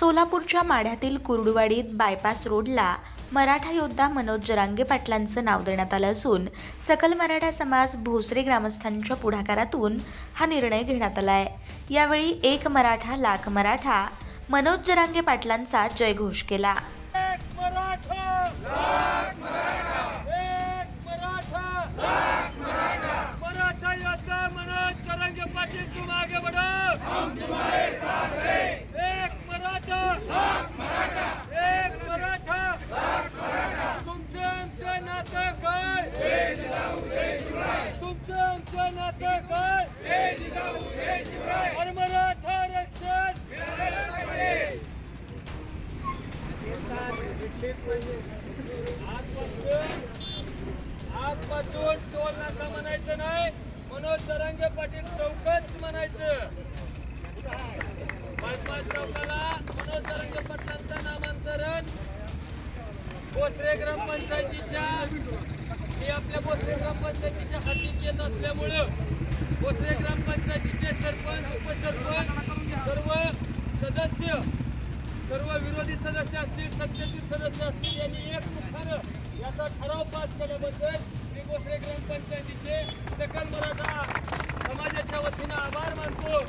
सोलापूरच्या माढ्यातील कुर्डुवाडीत बायपास रोडला मराठा योद्धा मनोज जरांगे पाटलांचं नाव देण्यात आलं असून सकल मराठा समाज भोसरे ग्रामस्थांच्या पुढाकारातून हा निर्णय घेण्यात आला आहे यावेळी एक मराठा लाख मराठा मनोज जरांगे पाटलांचा जयघोष केला. मराठा लाख मराठा एक मराठा लाख मराठा मराठा योद्धा मनोज तरंगे पाटील तुम आगे बढ़ो हम तुम्हारे साथ हैं एक मराठा लाख मराठा एक मराठा लाख मराठा तुमचं आमचं नातं काय तुमचं आमचं नातं काय आणि मराठा रक्षण आजपासून टोल नाका म्हणायचं नाही मनोज तरंगे पाटील चौकच म्हणायचं बायपास चौकाला मनोज तरंगे पाटलांचं नामांतरण भोसरे ग्रामपंचायतीच्या मी आपल्या भोसरे ग्रामपंचायतीच्या असल्यामुळं भोसरे ग्रामपंचायतीचे सरपंच उपसरपंच सर्व सदस्य सर्व विरोधी सदस्य असतील सत्तेतील सदस्य असतील यांनी एक मुखानं याचा ठराव पास केल्याबद्दल मी भोसरे ग्रामपंचायतीचे सकल मराठा समाजाच्या वतीनं आभार मानतो.